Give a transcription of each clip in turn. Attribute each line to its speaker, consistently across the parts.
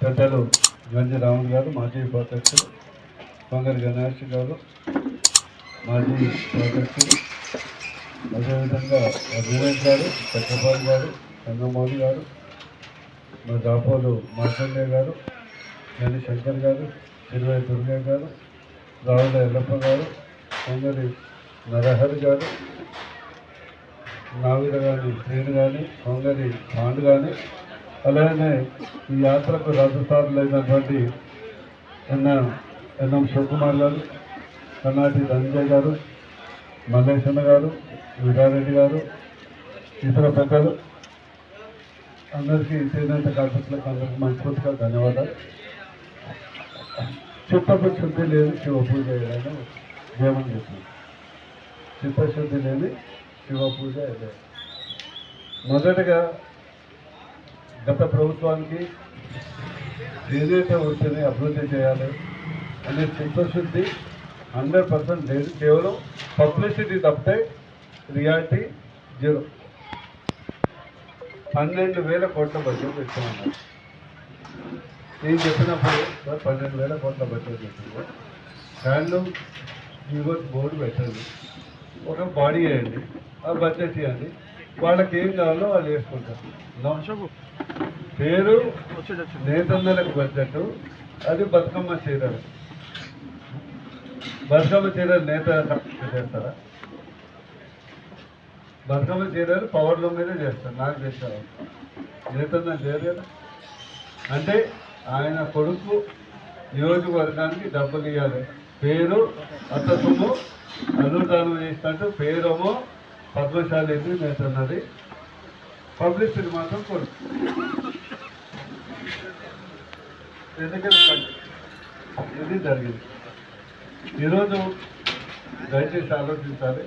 Speaker 1: పెద్దలు గంజి రాముడు గారు మాజీ ఉపాధ్యక్షులు కొంగరి గణేష్ గారు మాజీ ఉపాధ్యక్షులు అదేవిధంగా వివేక్ గారు చక్రపాల్ గారు చంద్రమౌళి గారు మా దాపోలు మార్కండే గారు గని శంకర్ గారు చిరువై దుర్గయ్య గారు రావుల ఎల్లప్ప గారు కొంగరి నరహరి గారు నావిద కానీ శ్రీను కానీ కొంగరి పాండు కానీ అలాగే ఈ యాత్రకు రాజస్థానులైనటువంటి ఎన్న ఎన్ఎం శివకుమార్ గారు కర్ణాటి ధనంజయ్ గారు మల్లేశన్న గారు వీరారెడ్డి గారు ఇతర పెద్దలు. అందరికీ చేనేత కార్మికులకు అందరికీ మనస్ఫూర్తిగా ధన్యవాదాలు. చిత్తపు శుద్ధి లేదు శివ పూజ ఏదైనా దేవుని చెప్పింది చిత్తశుద్ధి లేని శివ పూజ ఏదైనా మొదటగా గత ప్రభుత్వానికి ఏదైతే వృత్తిని అభివృద్ధి చేయాలి అనే చిత్తశుద్ధి హండ్రెడ్ పర్సెంట్ లేదు. కేవలం పబ్లిసిటీ తప్పితే రియాలిటీ జీరో. పన్నెండు వేల కోట్ల బడ్జెట్ ఇస్తామన్నారు నేను చెప్పినప్పుడు సార్ పన్నెండు వేల కోట్ల బడ్జెట్ పెట్టింది హ్యాండ్లూమ్ యూవర్స్ బోర్డు పెట్టండి. ఒక బాడీ వేయండి. ఆ బడ్జెట్ ఇవ్వండి. వాళ్ళకి ఏం కావాలో వాళ్ళు వేసుకుంటారు. పేరు నేతన్నలకు బడ్జెట్ అది బతుకమ్మ చీరలు. బతుకమ్మ చీరలు నేత చేస్తారా? బతుకమ్మ చీరలు పవర్లో మీదే చేస్తారు నాకు చేస్తారు. నేతన్న చేయలేదు అంటే ఆయన కొడుకు నియోజకవర్గానికి డబ్బులు ఇవ్వాలి పేరు అత్త సొమ్ము అనుదానం చేసినట్టు పేరేమో పద్మశాలి నేతన్నది పబ్లిసిటీ మాత్రం కొడుకు ఎందుకంటే ఇది జరిగింది. ఈరోజు దయచేసి ఆలోచించాలి.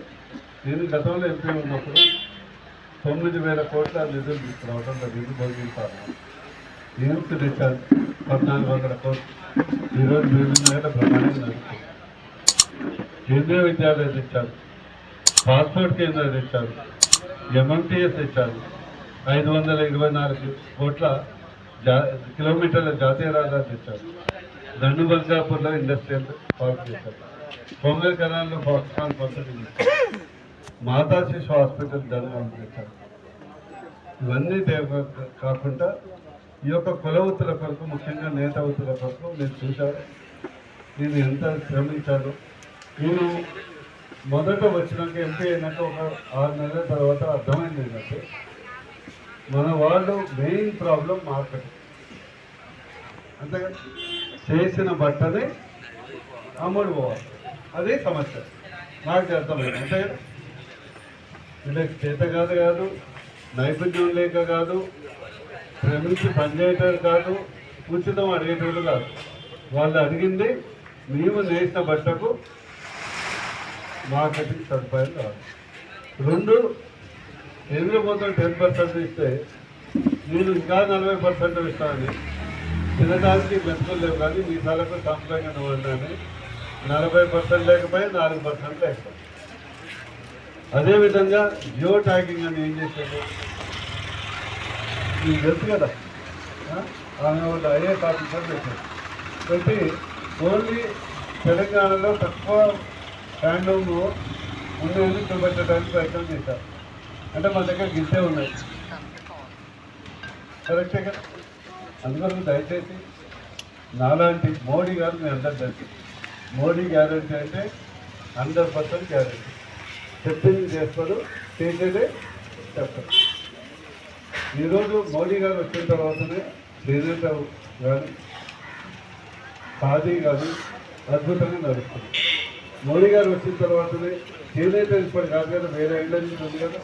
Speaker 1: నేను గతంలో ఎంపీ ఉన్నప్పుడు తొమ్మిది వేల కోట్ల నిధులు తీసుకురావడం నిధులు భోగించాలి నియుక్తి తెచ్చారు పద్నాలుగు వందల కోట్లు. ఈరోజు విభిన్న వేల బ్రహ్మాండంగా నడుస్తుంది కేంద్రీయ విద్యాలయం తెచ్చారు పాస్పోర్ట్ కేంద్రాలు తెచ్చారు ఎంఎంటీఎస్ తెచ్చారు ఐదు వందల ఇరవై నాలుగు కోట్ల జా కిలోమీటర్ల జాతీయ రహదారి తెచ్చారు. దండు బల్జాపూర్లో ఇండస్ట్రియల్ పార్క్ చేశారు. పొంగల్ కళాల్లో ఫాక్స్కాన్ పద్ధతి మాతా శిశు హాస్పిటల్ ధర్మం చేశారు ఇవన్నీ కాకుండా ఈ యొక్క కుల కొరకు ముఖ్యంగా నేత వృత్తుల కొరకు నేను చూశాను నేను ఎంత శ్రమించాను నేను మొదట వచ్చినాక ఎంపీ అయినాక ఒక ఆరు నెలల తర్వాత అర్థమైంది ఏంటంటే మన వాళ్ళు మెయిన్ ప్రాబ్లం మార్కెట్ అంతే చేసిన బట్టనే అమ్ముడు పోవాలి. అదే సమస్య. నాకు అర్థమైంది. అంతే వీళ్ళకి చేత కాదు కాదు నైపుణ్యం లేక కాదు శ్రమించి పనిచేయటం కాదు ఉచితం అడిగేటోళ్ళు కాదు. వాళ్ళు అడిగింది మేము నేసిన బట్టకు మార్కెటింగ్ సదుపాయం కావాలి రెండు కేంద్ర ప్రభుత్వం టెన్ పర్సెంట్ ఇస్తే నేను ఇంకా నలభై పర్సెంట్ ఇస్తానని తినడానికి మెతుకులు లేవు కానీ మీ తలకు సంపంగా ఉన్నాను నలభై పర్సెంట్ లేకపోయి నాలుగు పర్సెంట్ లేకపోతే అదేవిధంగా జియో ట్యాగింగ్ అని ఏం చేశారు? మీకు తెలుసు కదా. ఆమె వాళ్ళు ఐఏఎస్ ఆఫీసర్ పెట్టారు. పెట్టి ఓన్లీ తెలంగాణలో తక్కువ హ్యాండ్లూమ్ ఉన్నాయని చూపెట్టడానికి ప్రయత్నం చేశారు? అంటే మన దగ్గర గిద్దే ఉన్నాయి. కరెక్టే కదా అందువల్ల దయచేసి నాలాంటి మోడీ గారు మీ అందరు తెలుసు మోడీ గ్యారంటీ అంటే హండ్రెడ్ పర్సెంట్ గ్యారంటీ. చెప్పింది చేస్తారు చేసేదే చెప్తారు. ఈరోజు మోడీ గారు వచ్చిన తర్వాతనే చేనేత కానీ ఖాదీ కానీ అద్భుతంగా నడుస్తుంది మోడీ గారు వచ్చిన తర్వాతనే చేనేత ఇప్పటి కాదు కదా వేరే ఏళ్ళ ఉంది కదా.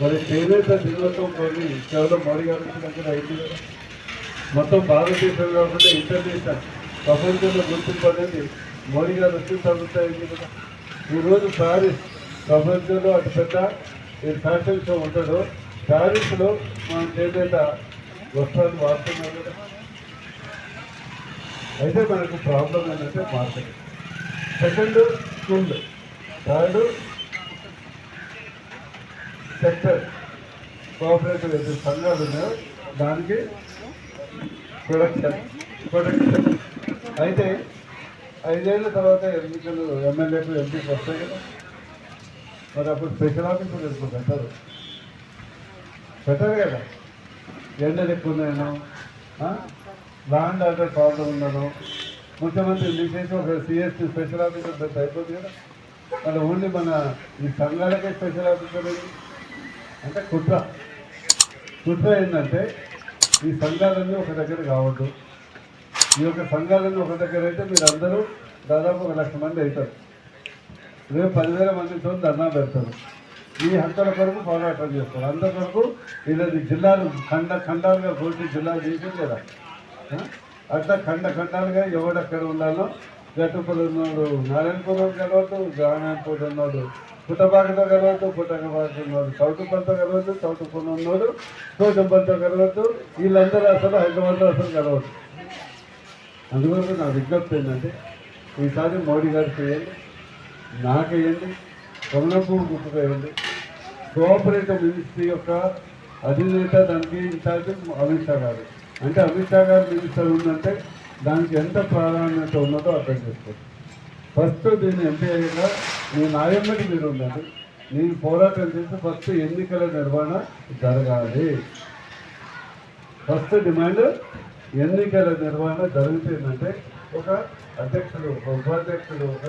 Speaker 1: మరి చేనేత దినోత్సవం కొన్ని కేవలం మోడీ గారు వచ్చినాక అయింది కదా. మొత్తం భారతదేశం కాకుండా ఇంటర్నేషనల్. ప్రపంచంలో గుర్తింపు అనేది మోడీ గారు వచ్చిన తర్వాత అయింది కదా. ఈరోజు ప్యారిస్ ప్రపంచంలో అతి పెద్ద ఈ ఫ్యాషన్ షో ఉంటాడో ప్యారిస్లో మనం చేనేత వస్త్రాలు వాడుతున్నాం కదా. అయితే మనకు ప్రాబ్లం ఏంటంటే market second school third sector. Cooperative అయితే సంఘాలు ఉన్నాయో. దానికి ప్రొడక్షన్. ప్రొడక్షన్. అయితే ఐదేళ్ళ తర్వాత ఎన్నికలు ఎమ్మెల్యేకు ఎంపీకి వస్తాయి కదా. మరి అప్పుడు స్పెషల్ ఆఫీసులు ఎందుకు పెట్టరు? పెట్టరు కదా. ఎండలు ఎక్కువ ఉన్నాయను ల్యాండ్ ఆర్డర్ ప్రాబ్లం ఉన్నాను ముఖ్యమంత్రి విశేషం ఒక సిఎస్టీ స్పెషల్ ఆఫీసర్ పెద్ద అయిపోతుంది కదా? మన ఓన్లీ మన ఈ సంఘాలకే స్పెషల్ ఆఫీసర్ ఏంటి అంటే కుట్ర. కుట్ర ఏంటంటే ఈ సంఘాలన్నీ ఒక దగ్గర కావద్దు. ఈ యొక్క సంఘాలన్నీ ఒక దగ్గర అయితే మీరు అందరూ దాదాపు ఒక లక్ష మంది అవుతారు. రేపు పదివేల మందితో ధర్నా పెడతారు. ఈ హక్కుల కొరకు పోరాటం చేస్తారు. అందరి కొరకు ఇలాంటి జిల్లాలు ఖండ ఖండాలుగా కోటి జిల్లాలు చేసింది కదా? అట్లా ఖండ ఖండాలుగా ఎవడక్కడ ఉండాలో గట్టుపల్లి ఉన్నాడు నారాయణపురం కలవద్దు నారాయణపూర్ ఉన్నాడు పుట్టబాకతో కలవద్దు పుట్టబాక ఉన్నాడు చౌటుపల్లితో కలవద్దు చౌటుపల్లి ఉన్నాడు చోటంపల్లితో కలవద్దు వీళ్ళందరూ అసలు హైదరాబాద్లో అసలు కలవద్దు అందువల్ల నా విజ్ఞప్తి ఏంటంటే ఈసారి మోడీ గారు చేయండి నాకేయండి వేయండి గుర్తుకేయండి కోఆపరేటివ్ మినిస్ట్రీ యొక్క అధినేత దానికి ఇన్ఛార్జ్ అమిత్ షా గారు. అంటే అమిత్ షా గారు మినిస్టర్ ఉందంటే దానికి ఎంత ప్రాధాన్యత ఉన్నదో అర్థం చేసుకోండి. ఫస్ట్ దీన్ని ఎంపీ అయ్యాక నేను నాయమ్మటి మీరు ఉండండి నేను పోరాటం చేసి ఫస్ట్ ఎన్నికల నిర్వహణ జరగాలి. ఫస్ట్ డిమాండ్ ఎన్నికల నిర్వహణ జరుగుతుందంటే ఒక అధ్యక్షుడు ఒక ఉపాధ్యక్షుడు ఒక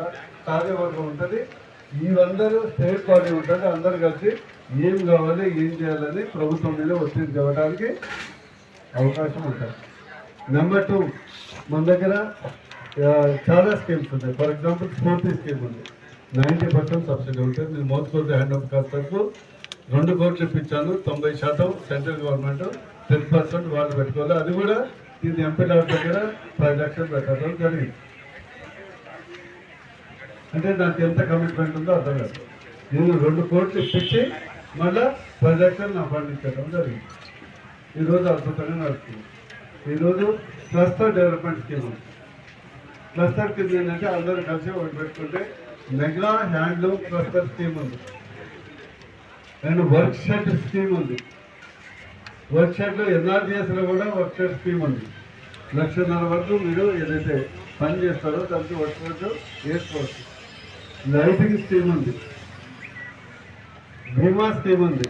Speaker 1: కార్యవర్గం ఉంటుంది. ఇవందరూ స్టేట్ బాడీ ఉంటుంది. అందరు కలిసి ఏం కావాలి ఏం చేయాలని ప్రభుత్వం మీద ఒత్తిడి చెప్పడానికి అవకాశం ఉంటుంది. నెంబర్ టూ మన దగ్గర చాలా స్కీమ్స్ ఉన్నాయి ఫర్ ఎగ్జాంపుల్ స్ఫూర్తి స్కీమ్ ఉంది. నైంటీ పర్సెంట్ సబ్సిడీ ఉంటుంది నేను మోసుకోతే హ్యాండ్ ఆఫ్ కాస్టర్కు రెండు కోట్లు ఇప్పించాను తొంభై శాతం సెంట్రల్ గవర్నమెంట్ టెన్ పర్సెంట్ వాళ్ళు పెట్టుకోవాలి. అది కూడా ఇది ఎంపీ దగ్గర ఫైవ్ లక్షలు పెట్టడం జరిగింది. అంటే నాకు ఎంత కమిట్మెంట్ ఉందో అర్థం కాదు. నేను రెండు కోట్లు ఇప్పించి మళ్ళీ పది లక్షలు నా ఫండ్ ఇచ్చడం జరిగింది. ఈరోజు అద్భుతంగా నడుస్తుంది. ఈరోజు క్లస్టర్ డెవలప్మెంట్ స్కీమ్ ఉంది. క్లస్టర్ కింద ఏంటంటే అందరూ కలిసి ఒకటి పెట్టుకుంటే మెగా హ్యాండ్లూమ్ క్లస్టర్ స్కీమ్ ఉంది. అండ్ వర్క్ షెడ్ స్కీమ్ ఉంది. వర్క్ షెడ్లో ఎన్ఆర్జీఎస్లో కూడా వర్క్ షెడ్ స్కీమ్ ఉంది. లక్షన్నర వరకు మీరు ఏదైతే పని చేస్తారో దానికి వర్క్ షెడ్ వేసుకోవచ్చు. లైటింగ్ స్కీమ్ ఉంది. బీమా స్కీమ్ ఉంది.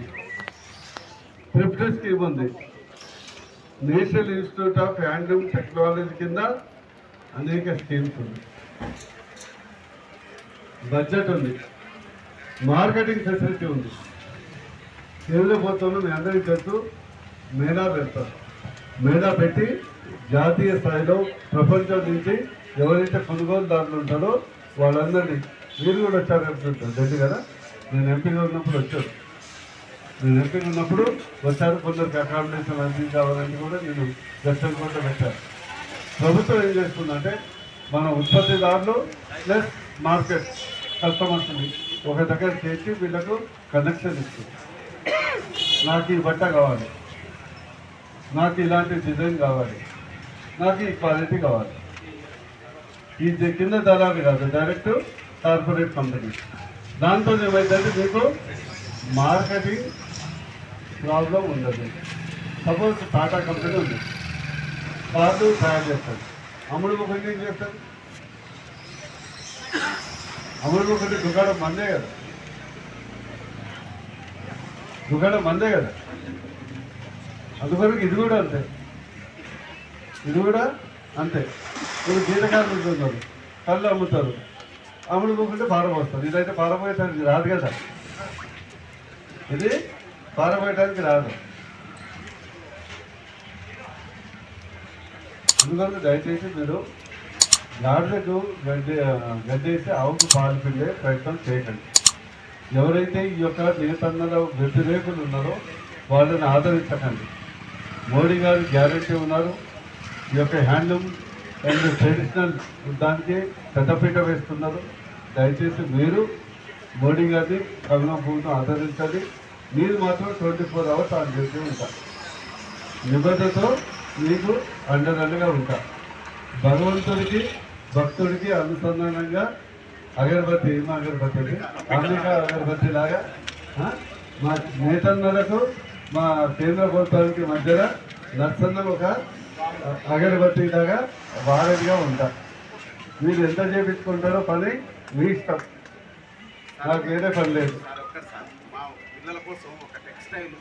Speaker 1: ప్రిఫరెన్స్ స్కీమ్ ఉంది. National Institute of Handloom Technology కింద అనేక స్కీమ్స్ ఉన్నాయి. బడ్జెట్ ఉంది. మార్కెటింగ్ ఫెసిలిటీ ఉంది. ఎవరో పోతామో మీ అందరికీ తెలుసు మేళా పెడతారు. మేళా పెట్టి జాతీయ స్థాయిలో ప్రపంచం నుంచి ఎవరైతే కొనుగోలుదారులు ఉంటారో వాళ్ళందరినీ మీరు కూడా వచ్చారు అనుకుంటారు తెలుసు కదా? నేను ఎంపీగా ఉన్నప్పుడు వచ్చారు నేను ఉన్నప్పుడు వచ్చారు కొందరికి అకామిడేషన్ అందించాలని కావాలని కూడా నేను దర్శనం కూడా పెట్టాను ప్రభుత్వం ఏం చేస్తుందంటే మన ఉత్పత్తిదారులు ప్లస్ మార్కెట్ కస్టమర్స్ని ఒక దగ్గర చేసి వీళ్ళకు కనెక్షన్ ఇస్తుంది నాకు ఈ బట్ట కావాలి నాకు ఇలాంటి డిజైన్ కావాలి నాకు ఈ క్వాలిటీ కావాలి. ఈ కింద దళాలు కాదు డైరెక్ట్ కార్పొరేట్ కంపెనీ. దాంతో ఏమైందంటే మీకు మార్కెటింగ్ ప్రాబ్లం ఉండదు సపోజ్ టాటా కంపెనీ ఉంది. కార్లు తయారు చేస్తారు. అమ్ముడు ఒకటి ఏం చేస్తారు? అమ్ముడు ఒకటి దుకాణం మందే కదా. దుకాణం మందే కదా. అందుకొరకు ఇది కూడా అంతే. ఇది కూడా అంతే. ఇప్పుడు గీతకారులు ఉంటున్నారు కళ్ళు అమ్ముతారు. అమ్ముడు పోకుంటే పారపోస్తారు ఇదైతే పారబోయటానికి రాదు కదా. ఇది పారబోయడానికి రాదు. అందువల్ల దయచేసి మీరు గాడిదకు గడ్డి గడ్డేసి ఆవుకు పాలు పిండే ప్రయత్నం చేయకండి. ఎవరైతే ఈ యొక్క నేతన్నల వ్యతిరేకులు ఉన్నారో వాళ్ళని ఆదరించకండి. మోడీ గారు గ్యారంటీ ఉన్నారు. ఈ యొక్క హ్యాండ్లూమ్ అండ్ ట్రెడిషనల్ దానికి పెద్దపీట వేస్తున్నారు. దయచేసి మీరు మోడీ గారిని కరుణా భూమిని ఆదరించాలి మీరు మాత్రం twenty four hours on duty ఉంటారు. నిబద్ధతో మీకు అండదండగా ఉంటా భగవంతుడికి భక్తుడికి అనుసంధానంగా అగరబత్తి ఏమో అగరబత్తి అది? అమెరికా అగరబత్తి లాగా మా నేతన్నలకు మా కేంద్ర ప్రభుత్వానికి మధ్యన నర్సన్న ఒక అగరబత్తి లాగా వారధిగా ఉంటా మీరు ఎంత చేపించుకుంటారో పని మీ ఇష్టం. నాకు వేరే పని లేదు
Speaker 2: సార్ ఒక్కటి సార్ మా పిల్లల కోసం ఒక టెక్స్టైల్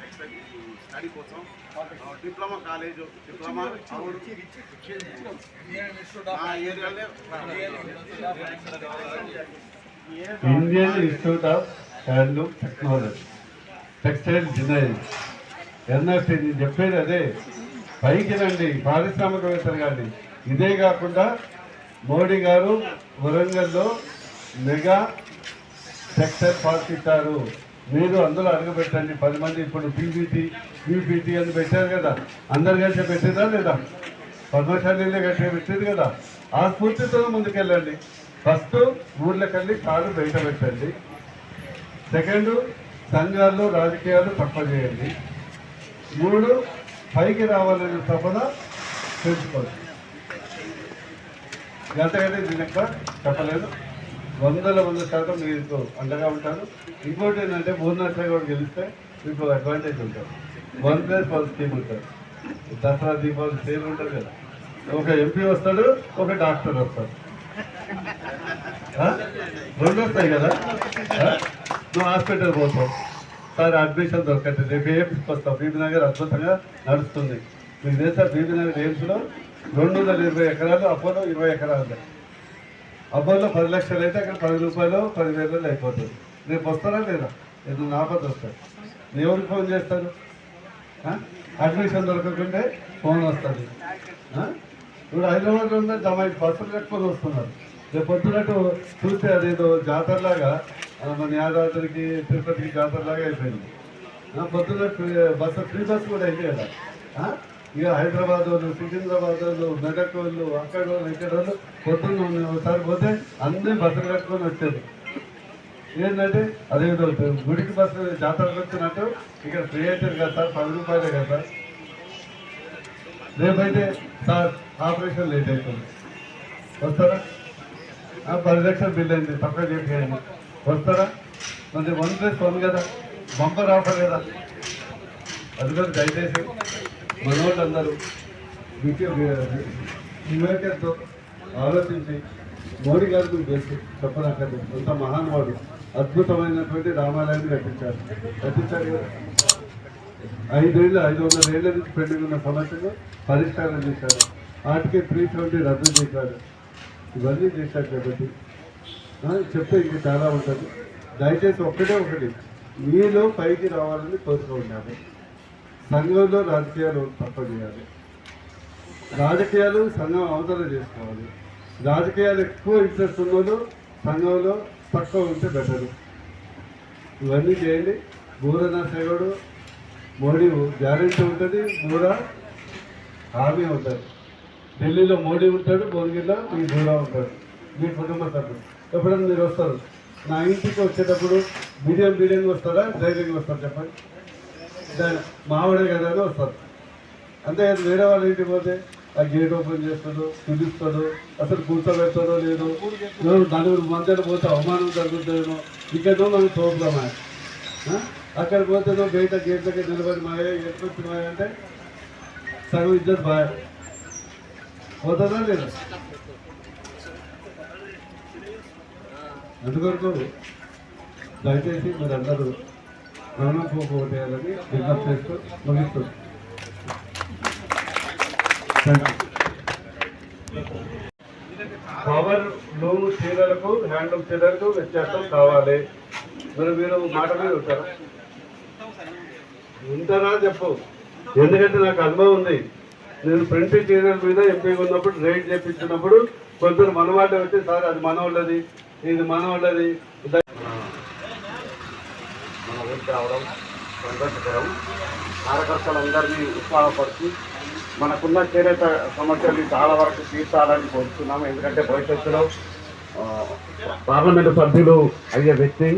Speaker 2: టెక్స్టైల్ స్టడీ కోసం డిప్లొమా కాలేజ్ డిప్లొమా ఏరియాలో
Speaker 1: Indian Institute of Handloom Technology textile design NRC నేను చెప్పేది అదే. పైకి రండి పారిశ్రామికవేత్తలు కానీ. ఇదే కాకుండా మోడీ గారు వరంగల్లో మెగా టెక్స్టైల్ పార్క్ ఇచ్చారు మీరు అందరూ అడగబెట్టండి పది మంది ఇప్పుడు పీబీటీ పీపీటీ అని పెట్టారు కదా. అందరు కలిసి పెట్టేదా లేదా? పద్మశాలీలే కలిసి పెట్టేది కదా. ఆ స్ఫూర్తితో ముందుకెళ్ళండి. ఫస్ట్ ఊర్లోకి వెళ్ళి కాలు బయట పెట్టండి. సెకండ్ సంఘాల్లో రాజకీయాలు తక్కువ చేయండి. మూడు పైకి రావాలనే తపన పెంచుకోండి. గంటగానే దీని చెప్పలేదు. వందల వంద శాతం మీకు అండగా ఉంటాను ఇంకోటి ఏంటంటే మూడు నష్టం కూడా గెలిస్తే మీకు అడ్వాంటేజ్ ఉంటుంది. వన్ ప్లస్ వన్ స్కీమ్ ఉంటుంది. దసరా దీపావళి సేల్ ఉంటుంది కదా. ఒక ఎంపీ వస్తాడు ఒక డాక్టర్ వస్తాడు. రెండు వస్తాయి కదా? నువ్వు హాస్పిటల్ పోతావు. సార్ అడ్మిషన్ దొరకట్లేదు. రేపు ఏఎంస్కి వస్తావు? బీబీ నగర్ అద్భుతంగా నడుస్తుంది. మీకు తెలుసా బీబీనగర్ ఎయిమ్స్లో రెండు వందల ఇరవై ఎకరాలు అపోలో ఇరవై ఎకరాలు. అబ్బాయిలో పది లక్షలు అయితే అక్కడ పది రూపాయలు పది అయిపోతుంది. రేపు వస్తారా లేదా? ఏదో నాపతి వస్తాయి నేను ఎవరికి ఫోన్ చేస్తాను అడ్మిషన్ దొరకకుంటే ఫోన్ వస్తుంది ఇప్పుడు హైదరాబాద్లో ఉన్న జమ బస్సులు కట్టుకొని వస్తున్నారు. రేపు పొద్దునట్టు చూస్తే అదేదో జాతరలాగా మన యాదాద్రికి తిరుపతికి జాతరలాగా అయిపోయింది. పొద్దున ఫ్రీ- బస్సు ఫ్రీ బస్సు కూడా అయింది ఇక హైదరాబాద్ వాళ్ళు సికింద్రాబాద్ వాళ్ళు మెదక్ వాళ్ళు అక్కడ వాళ్ళు ఇక్కడ వాళ్ళు పొద్దున్న ఒకసారి పోతే అన్ని బస్సులు కట్టుకొని వచ్చేది ఏంటంటే అదేదో గుడికి బస్సు జాతరకు వచ్చినట్టు ఇక్కడ ఫ్రీ అవుతుంది కదా సార్? పది రూపాయలే కదా సార్? రేపైతే సార్ ఆపరేషన్ లేట్ అవుతుంది వస్తారా? ఆ, పది లక్షలు బిల్ అయింది తక్కువ చేసేయండి. వస్తారా? మరి వన్ ప్లస్ వన్ కదా? బంపర్ ఆఫర్ కదా? అది కూడా దయచేసి మనోళ్ళందరూ వివేకంతో ఆలోచించి మోడీ గారు చేసి తెలుసు చెప్పనక్కర్లేదు అంత మహానుభావుడు అద్భుతమైనటువంటి రామాలయాన్ని కట్టించారు కట్టించారు ఐదేళ్ళు ఐదు వందల ఏళ్ళ నుంచి పెండింగ్ ఉన్న సమస్యను పరిష్కారం చేశారు. వాటికి త్రీ ట్వంటీ రద్దు చేశారు. ఇవన్నీ చేశారు కాబట్టి చెప్తే ఇంక చాలా ఉంటుంది. దయచేసి ఒక్కటే ఒకటి మీలో పైకి రావాలని కోరుకుంటున్నాను. సంఘంలో రాజకీయాలు తప్పజేయాలి రాజకీయాలు సంఘం అవతల చేసుకోవాలి. రాజకీయాలు ఎక్కువ ఇంట్రెస్ట్ ఉన్నోళ్ళు సంఘంలో తక్కువ ఉంటే బెటరు ఇవన్నీ చేయండి. బూరన సేవడు మోడీ గ్యారెంటీ ఉంటుంది బూర హామీ ఉంటుంది. ఢిల్లీలో మోడీ ఉంటాడు భువనగిరిలో మీ బూరా ఉంటాడు. మీ కుటుంబ సభ్యులు. ఎప్పుడైనా మీరు వస్తారు? నా ఇంటికి వచ్చేటప్పుడు మీడియం మీడియం వస్తారా? ధైర్యంగా వస్తారు చెప్పండి. మామిడి కదా వస్తారు అంతే వేరే వాళ్ళ ఇంటికి పోతే ఆ గేట్ ఓపెన్ చేస్తాడు పిలుస్తాడు అసలు కూర్చోబెడతాడో లేదో ఎవరు నలుగురు మధ్యలో పోతే అవమానం జరుగుతుందేమో ఇక్కడ మనం తోపుదామా అక్కడ పోతేనో బయట గేట్ దగ్గర నిలబడి మాయా ఎట్టుకొచ్చి అంటే సగం ఇద్దరు బాయ్ పోతుందా లేదా? అందుకొరకు దయచేసి మీరు అందరూ గమనం పోగొట్టేయాలని విజ్ఞప్తి చేస్తూ ముగిస్తుంది పవర్ లూమ్ చీరలకు హ్యాండ్లూమ్ చీరలకు వ్యత్యాసం కావాలి. మరి మీరు మాట మీద ఉంటారా? ఉంటారా చెప్పు. ఎందుకంటే నాకు అనుభవం ఉంది. నేను ప్రింట్ చీరల మీద ఎంపీ ఉన్నప్పుడు రేట్ చేపించినప్పుడు కొందరు మనవాళ్ళు వచ్చి సార్ అది మనవాళ్ళది ఇది మనవాళ్ళది వాళ్ళది
Speaker 2: రావడం సంతోషకరం. కార్యకర్తలందరినీ ఉత్సాహపరిచి మనకున్న చేనేత సమస్యల్ని చాలా వరకు తీర్చాలని కోరుతున్నాము ఎందుకంటే భవిష్యత్తులో పార్లమెంటు సభ్యులు అయ్యే వ్యక్తి.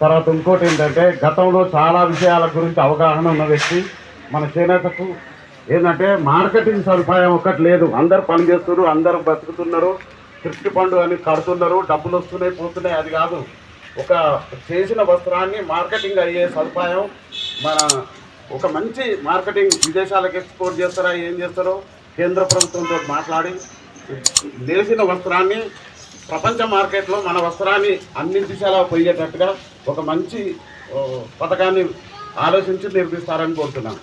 Speaker 2: తర్వాత ఇంకోటి ఏంటంటే గతంలో చాలా విషయాల గురించి అవగాహన ఉన్న వ్యక్తి. మన చేనేతకు ఏంటంటే మార్కెటింగ్ సదుపాయం ఒక్కటి లేదు. అందరు పని చేస్తున్నారు బతుకుతున్నారు. తృప్తి పండు అని కడుతున్నారు డబ్బులు వస్తున్నాయి పోతున్నాయి అది కాదు. ఒక చేసిన వస్త్రాన్ని మార్కెటింగ్ అయ్యే సదుపాయం మన ఒక మంచి మార్కెటింగ్ విదేశాలకు ఎక్స్పోర్ట్ చేస్తారా ఏం చేస్తారో కేంద్ర ప్రభుత్వంతో మాట్లాడి నేసిన వస్త్రాన్ని ప్రపంచ మార్కెట్లో మన వస్త్రాన్ని అన్ని దిశలా పోయేటట్టుగా ఒక మంచి పథకాన్ని ఆలోచించి నిర్మిస్తారని కోరుతున్నాను.